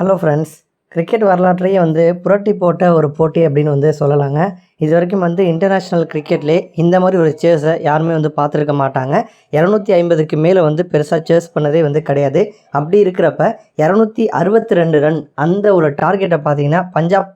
Hello friends cricket வரலாற்றையே வந்து புரட்டி போட்ட ஒரு போட்டி அப்படின்னு வந்து சொல்லலாங்க. இது வரைக்கும் வந்து இன்டர்நேஷ்னல் கிரிக்கெட்லே இந்த மாதிரி ஒரு சேஸை யாருமே வந்து பார்த்துருக்க மாட்டாங்க. இரநூத்தி ஐம்பதுக்கு மேலே வந்து பெருசாக சேஸ் பண்ணதே வந்து கிடையாது. அப்படி இருக்கிறப்ப இரநூத்தி அறுபத்தி ரெண்டு ரன் அந்த ஒரு டார்கெட்டை பார்த்தீங்கன்னா பஞ்சாப்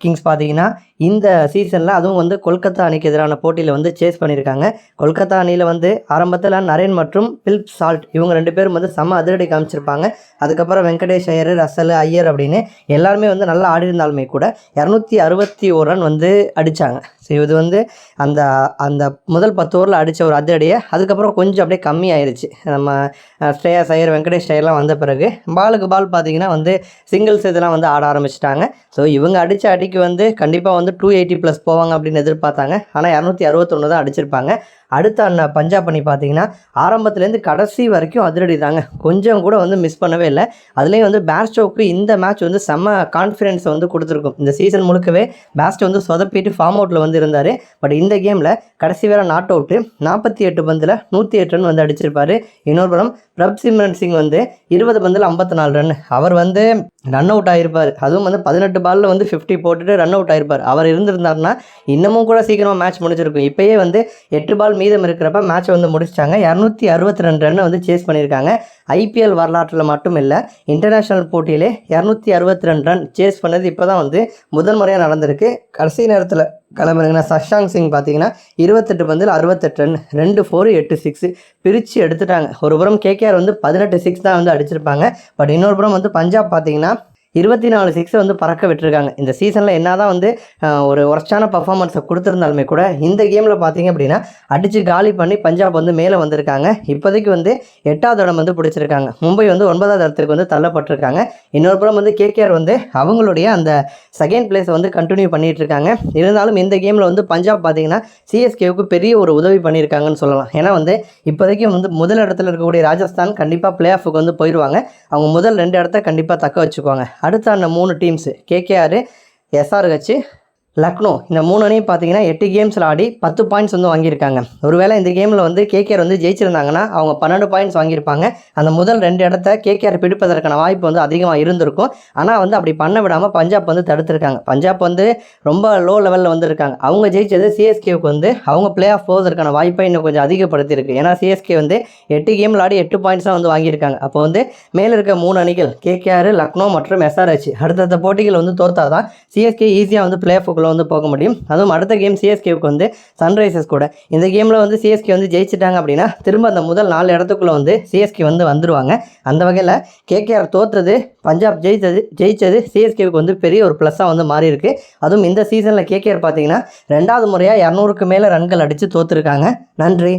கிங்ஸ் பார்த்தீங்கன்னா இந்த சீசனில் அதுவும் வந்து கொல்கத்தா அணிக்கு எதிரான போட்டியில் வந்து சேஸ் பண்ணியிருக்காங்க. கொல்கத்தா அணியில் வந்து ஆரம்பத்தில் நரேன் மற்றும் பில்ப் சால்ட் இவங்க ரெண்டு பேரும் வந்து செம அதிரடி காமிச்சிருப்பாங்க. அதுக்கப்புறம் வெங்கடேஷ் ஐயர் ரசல் ஐயர் அப்படின்னு எல்லாருமே வந்து நல்லா ஆடி இருந்தாலுமே கூட இரநூத்தி அறுபத்தி ஒரு ரன் வந்து அடி அடித்தாங்க ஸோ இது வந்து அந்த அந்த முதல் பத்து ஓவரில் அடித்த ஒரு அதிரடியை அதுக்கப்புறம் கொஞ்சம் அப்படியே கம்மி ஆயிடுச்சு நம்ம அஹ், ஸ்ரேயாஸ் ஐயர் வெங்கடேஷ் ஐயர்லாம் வந்த பிறகு பாலுக்கு பால் பார்த்தீங்கன்னா வந்து சிங்கிள்ஸ் இதெல்லாம் வந்து ஆட ஆரம்பிச்சிட்டாங்க. ஸோ இவங்க அடித்த அடிக்கு வந்து கண்டிப்பாக வந்து டூ எயிட்டி ப்ளஸ் போவாங்க அப்படின்னு எதிர்பார்த்தாங்க. ஆனால் இரநூத்தி அறுபத்தொன்று தான் அடிச்சிருப்பாங்க. அடுத்த அண்ணா பஞ்சாப் பண்ணி பார்த்தீங்கன்னா ஆரம்பத்துலேருந்து கடைசி வரைக்கும் அதிரடி தாங்க. கொஞ்சம் கூட வந்து மிஸ் பண்ணவே இல்லை. அதுலேயும் வந்து பேர்ஸ்டோக்கு இந்த மேட்ச் வந்து செம்ம கான்ஃபிடென்ஸ் வந்து கொடுத்துருக்கும். இந்த சீசன் முழுக்கவே பேஸ்ட் வந்து சொதப்பிட்டு ஃபார்ம் அவுட்டில் வந்து இருந்தார் பட் இந்த கேமில் கடைசி வேற நாட் அவுட்டு நாற்பத்தி எட்டு பந்தில் நூற்றி எட்டு ரன் வந்து அடிச்சிருப்பார். இன்னொரு படம் பிரப் சிம்ரன் சிங் வந்து இருபது பந்தில் ஐம்பத்தி நாலு ரன் அவர் வந்து ரன் அவுட் ஆகிருப்பார் அதுவும் வந்து பதினெட்டு பாலில் வந்து ஃபிஃப்டி போட்டுட்டு ரன் அவுட் ஆகிருப்பார் அவர் இருந்திருந்தாருன்னா இன்னமும் கூட சீக்கிரமாக மேட்ச் முடிஞ்சிருக்கும். இப்போயே வந்து எட்டு பால் மீதம் இருக்கிறப்ப மேட்ச்சை வந்து முடிச்சிட்டாங்க. இரநூத்தி அறுபத்தி ரெண்டு ரன் வந்து சேஸ் பண்ணியிருக்காங்க. ஐபிஎல் வரலாற்றில் மட்டும் இல்லை இன்டர்நேஷ்னல் போட்டியிலே இரநூத்தி அறுபத்தி ரெண்டு ரன் சேஸ் பண்ணது இப்போ தான் வந்து முதல் முறையாக நடந்திருக்கு. கடைசி நேரத்தில் கிளம்புறீங்கன்னா சஷாங் சிங் பார்த்தீங்கன்னா இருபத்தெட்டு பந்தில் அறுபத்தெட்டு ரன் ரெண்டு ஃபோர் எட்டு சிக்ஸு பிரித்து எடுத்துட்டாங்க. ஒரு புறம் கேகேஆர் வந்து பதினெட்டு சிக்ஸ் தான் வந்து அடிச்சிருப்பாங்க. பட் இன்னொரு புறம் வந்து பஞ்சாப் பார்த்தீங்கன்னா இருபத்தி நாலு சிக்ஸை வந்து பறக்க விட்டுருக்காங்க. இந்த சீசனில் என்ன தான் வந்து ஒரு ஒர்ஸ்டான பர்ஃபார்மன்ஸை கொடுத்துருந்தாலுமே கூட இந்த கேமில் பார்த்தீங்க அப்படின்னா அடித்து காலி பண்ணி பஞ்சாப் வந்து மேலே வந்திருக்காங்க. இப்போதைக்கு வந்து எட்டாவது இடம் வந்து பிடிச்சிருக்காங்க. மும்பை வந்து ஒன்பதாவது இடத்துக்கு வந்து தள்ளப்பட்டிருக்காங்க. இன்னொரு புறம் வந்து கேகேஆர் வந்து அவங்களுடைய அந்த செகண்ட் பிளேஸை வந்து கண்டினியூ பண்ணிகிட்டு இருக்காங்க இருந்தாலும் இந்த கேமில் வந்து பஞ்சாப் பார்த்தீங்கன்னா சிஎஸ்கேவுக்கு பெரிய ஒரு உதவி பண்ணியிருக்காங்கன்னு சொல்லலாம். ஏன்னா வந்து இப்போதைக்கு வந்து முதல் இடத்துல இருக்கக்கூடிய ராஜஸ்தான் கண்டிப்பாக பிளே ஆஃபுக்கு வந்து போயிடுவாங்க அவங்க முதல் ரெண்டு இடத்த கண்டிப்பாக தக்க வச்சுக்குவாங்க. அடுத்த அந்த மூணு டீம்ஸு கேகேஆர் எஸ்ஆர்ஹெச் லக்னோ. இந்த மூணு அணியும் பார்த்தீங்கன்னா எட்டு கேம்ஸில் ஆடி பத்து பாயிண்ட்ஸ் வந்து வாங்கியிருக்காங்க. ஒருவேளை இந்த கேமில் வந்து கேகேஆர் வந்து ஜெயிச்சிருந்தாங்கன்னா அவங்க பன்னெண்டு பாயிண்ட்ஸ் வாங்கியிருப்பாங்க. அந்த முதல் ரெண்டு இடத்த கேகேஆர் பிடிப்பதற்கான வாய்ப்பு வந்து அதிகமாக இருந்திருக்கும். ஆனால் வந்து அப்படி பண்ண விடாமல் பஞ்சாப் வந்து தடுத்திருக்காங்க. பஞ்சாப் வந்து ரொம்ப லோ லெவலில் வந்திருக்காங்க. அவங்க ஜெயிச்சது சிஎஸ்கேவுக்கு வந்து அவங்க பிளே ஆஃப் போவதற்கான வாய்ப்பை இன்னும் கொஞ்சம் அதிகப்படுத்தியிருக்கு. ஏன்னா சிஎஸ்கே வந்து எட்டு கேமில் ஆடி எட்டு பாயிண்ட்ஸ் தான் வந்து வாங்கியிருக்காங்க. அப்போ வந்து மேலே இருக்க மூணு அணிகள் கேகேஆர் லக்னோ மற்றும் எஸ்ஆர்ஹெச் அடுத்தடுத்த போட்டிகள் வந்து தோற்றாதான் சிஎஸ்கே ஈஸியாக வந்து பிளே ஆஃபுக்குள்ளே வந்து போக முடியும். அதுவும் அடுத்த கேம் சிஎஸ்கேவுக்கு வந்து சன்ரைசர்ஸ் கூட. இந்த கேமில் வந்து சிஎஸ்கே வந்து ஜெயிச்சிட்டாங்க அப்படின்னா திரும்ப அந்த முதல் நாலு இடத்துக்குள்ளே வந்து சிஎஸ்கே வந்து வந்துருவாங்க. அந்த வகையில் கேகேஆர் தோற்றது பஞ்சாப் ஜெயித்தது ஜெயிச்சது சிஎஸ்கேவுக்கு வந்து பெரிய ஒரு ப்ளஸ்ஸாக வந்து மாறி இருக்கு அதுவும் இந்த சீசனில் கேகேஆர் பார்த்தீங்கன்னா ரெண்டாவது முறையாக இரநூறுக்கு மேலே ரன்கள் அடித்து தோற்றுருக்காங்க நன்றி.